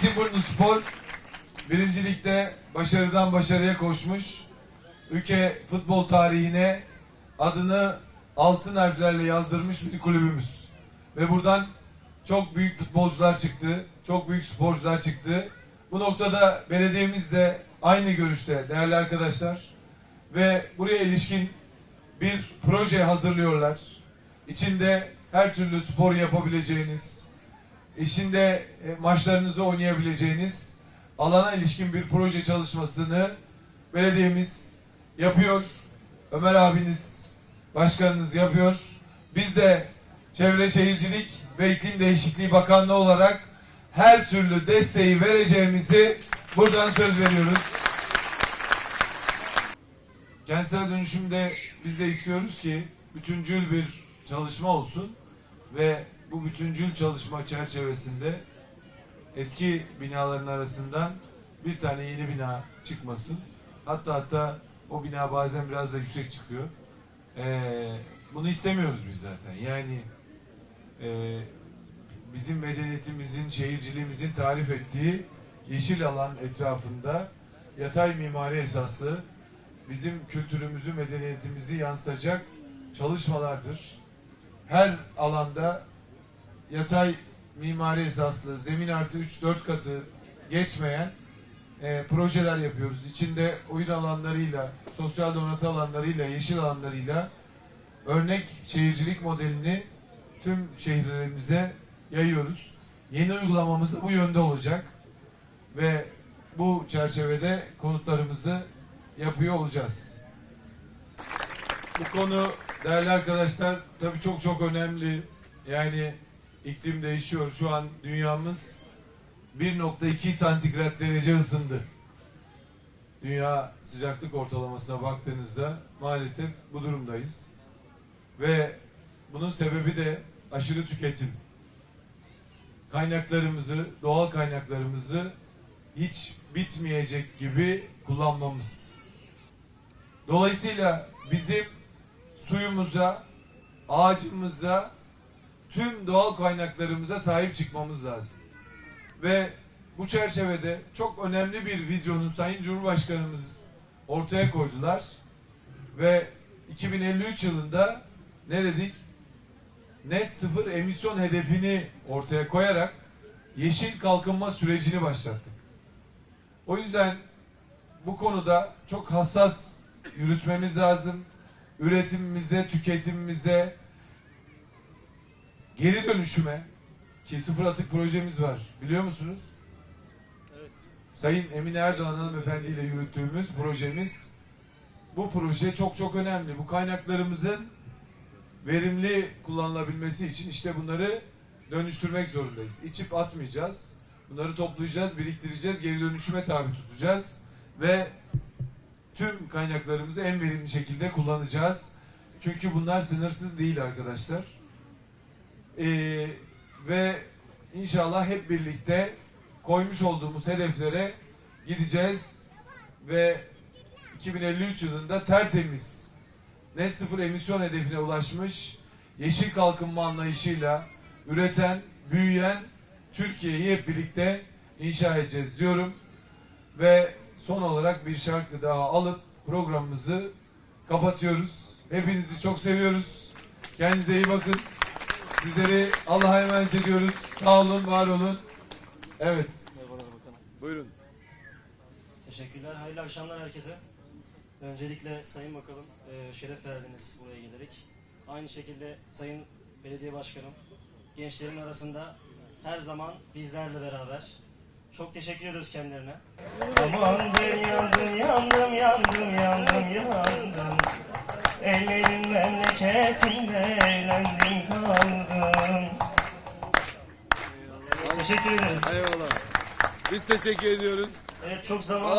Zeytinburnu Spor birincilikte başarıdan başarıya koşmuş. Ülke futbol tarihine adını altın harflerle yazdırmış bir kulübümüz. Ve buradan çok büyük futbolcular çıktı. Çok büyük sporcular çıktı. Bu noktada belediyemiz de aynı görüşte değerli arkadaşlar. Ve buraya ilişkin bir proje hazırlıyorlar. İçinde her türlü spor yapabileceğiniz, işinde e, maçlarınızı oynayabileceğiniz alana ilişkin bir proje çalışmasını belediyemiz yapıyor. Ömer abiniz, başkanınız yapıyor. Biz de Çevre Şehircilik ve İklim Değişikliği Bakanlığı olarak her türlü desteği vereceğimizi buradan söz veriyoruz. Kentsel dönüşümde biz de istiyoruz ki bütüncül bir çalışma olsun ve bu bütüncül çalışma çerçevesinde eski binaların arasından bir tane yeni bina çıkmasın. Hatta hatta o bina bazen biraz da yüksek çıkıyor. Ee, bunu istemiyoruz biz zaten. Yani e, bizim medeniyetimizin, şehirciliğimizin tarif ettiği yeşil alan etrafında yatay mimari esaslı bizim kültürümüzü, medeniyetimizi yansıtacak çalışmalardır. Her alanda yatay mimari esaslı, zemin artı 3-4 katı geçmeyen e, projeler yapıyoruz. İçinde oyun alanlarıyla, sosyal donatı alanlarıyla, yeşil alanlarıyla örnek şehircilik modelini tüm şehirlerimize yayıyoruz. Yeni uygulamamız bu yönde olacak. Ve bu çerçevede konutlarımızı yapıyor olacağız. Bu konu değerli arkadaşlar tabii çok çok önemli. Yani iklim değişiyor. Şu an dünyamız 1.2 santigrat derece ısındı. Dünya sıcaklık ortalamasına baktığınızda maalesef bu durumdayız. Ve bunun sebebi de aşırı tüketim. Kaynaklarımızı, doğal kaynaklarımızı hiç bitmeyecek gibi kullanmamız. Dolayısıyla bizim suyumuza, ağacımıza, tüm doğal kaynaklarımıza sahip çıkmamız lazım. Ve bu çerçevede çok önemli bir vizyonu Sayın Cumhurbaşkanımız ortaya koydular. Ve 2053 yılında ne dedik? Net sıfır emisyon hedefini ortaya koyarak yeşil kalkınma sürecini başlattık. O yüzden bu konuda çok hassas yürütmemiz lazım. Üretimimize, tüketimimize, geri dönüşüme ki sıfır atık projemiz var. Biliyor musunuz? Evet. Sayın Emine Erdoğan hanımefendi ile yürüttüğümüz projemiz bu proje çok çok önemli. Bu kaynaklarımızın verimli kullanılabilmesi için işte bunları dönüştürmek zorundayız. İçip atmayacağız. Bunları toplayacağız, biriktireceğiz, geri dönüşüme tabi tutacağız ve tüm kaynaklarımızı en verimli şekilde kullanacağız. Çünkü bunlar sınırsız değil arkadaşlar. Ee, ve inşallah hep birlikte koymuş olduğumuz hedeflere gideceğiz ve 2053 yılında tertemiz net sıfır emisyon hedefine ulaşmış yeşil kalkınma anlayışıyla üreten, büyüyen Türkiye'yi hep birlikte inşa edeceğiz diyorum. Ve son olarak bir şarkı daha alıp programımızı kapatıyoruz. Hepinizi çok seviyoruz. Kendinize iyi bakın. Sizleri Allah'a emanet ediyoruz. Sağ olun, var olun. Evet. Buyurun. Teşekkürler. Hayırlı akşamlar herkese. Öncelikle Sayın Bakanım e, şeref verdiniz buraya gelerek. Aynı şekilde Sayın Belediye Başkanım gençlerin arasında her zaman bizlerle beraber. Çok teşekkür ediyoruz kendilerine. Aman ben yandım, yandım, yandım, yandım, yandım. Ellerin memleketinde eğlendim Teşekkür ederiz. Eyvallah. Biz teşekkür ediyoruz. Evet çok zaman